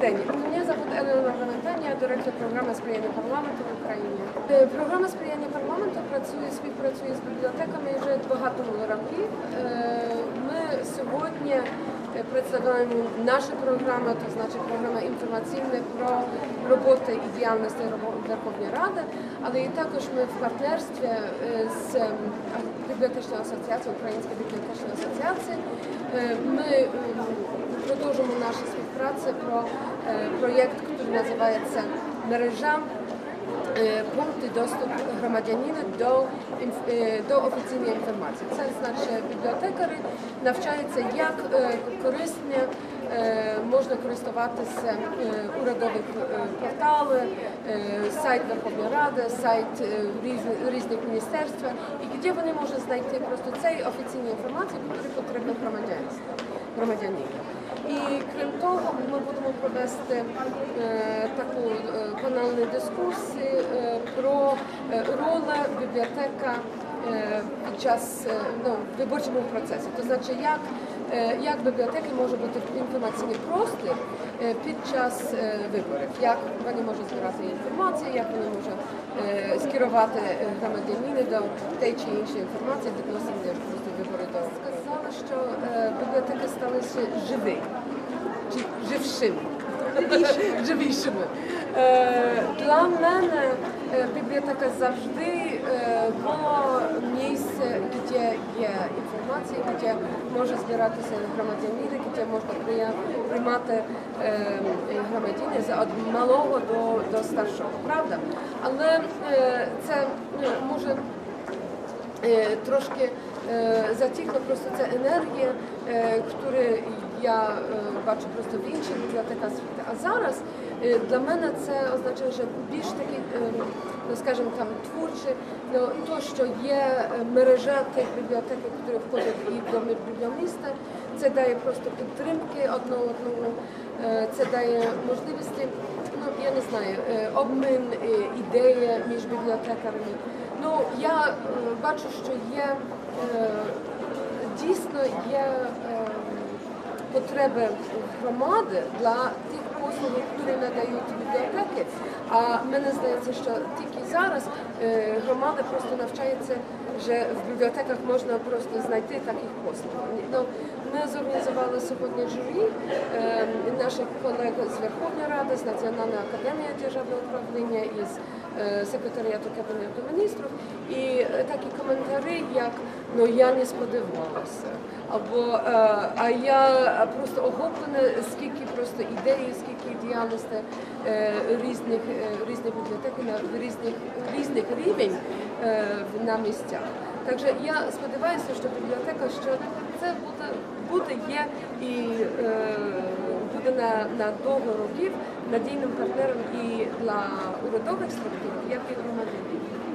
день. Мене зовут Елена Валентин, я директор програми сприяння парламенту в Україні. Е, Програма сприяння парламенту працює, співпрацює з бібліотеками вже багато років. Е, Ми сьогодні представляємо нашу програму, то значить програма інформаційна про роботу і діяльність Верховної Ради, але і також ми в партнерстві е, з ем, бібліотечною асоціацією, Українською бібліотечною асоціацією. Е, Ми ем, продовжуємо нашу співпрацю про е, проєкт, який називається мережа е, пункти доступу громадянина до, е, до офіційної інформації. Це значить бібліотекари навчаються, як е, корисно е, можна користуватися е, урядових е, портали, е, сайт Верховної Ради, сайт е, різних, міністерств, і де вони можуть знайти просто цей офіційну інформацію, яку потрібно громадянству громадянина. І крім того, ми будемо провести е, таку е, панельну дискусію е, про е, роль бібліотека під час е, ну, в виборчому процесі. То значить, як, е, як бібліотеки може бути інформаційний простір е, під час е, виборів, як вони можуть збирати інформацію, як вони можуть е, скерувати е, громадянина до тієї чи іншої інформації відносно просто вибори до сказали, що е, бібліотеки живі, чи жившими. Живішими. Е, Для мене е, бібліотека завжди е, було місце, де є інформація, де може збиратися громадяни, де можна приймати е, громадяни від малого до, до старшого, правда? Але е, це ну, може е, трошки е, затихла просто ця енергія, е, яку я е, бачу просто в інших бібліотеках світу. А зараз е, для мене це означає, що більш такий, е, ну скажімо там, творчий, ну, то, що є е, мережа тих бібліотек, які входять і до бібліоміста, це дає просто підтримки одного одному, е, це дає можливості, ну я не знаю, е, обмін е, ідеї між бібліотекарами. Ну, я бачу, що є дійсно є потреби громади для тих послуг, які надають бібліотеки. А мені здається, що тільки зараз е, громада просто навчається, що в бібліотеках можна просто знайти таких послуг. Ну, ми зорганізували сьогодні журі е, наших колег з Верховної Ради, з Національної академії державного управління із секретаріату Кабінету міністрів. І е, такі коментарі, як ну я не сподівалася, або е, а я просто охоплена, скільки просто ідей, скільки діяльності е, різних е, різних бібліотек на різних різних рівень е, на місцях. Так що я сподіваюся, що бібліотека, що це буде буде є і е, буде на, на довго років надійним партнером і для урядових структур, як і громадянин.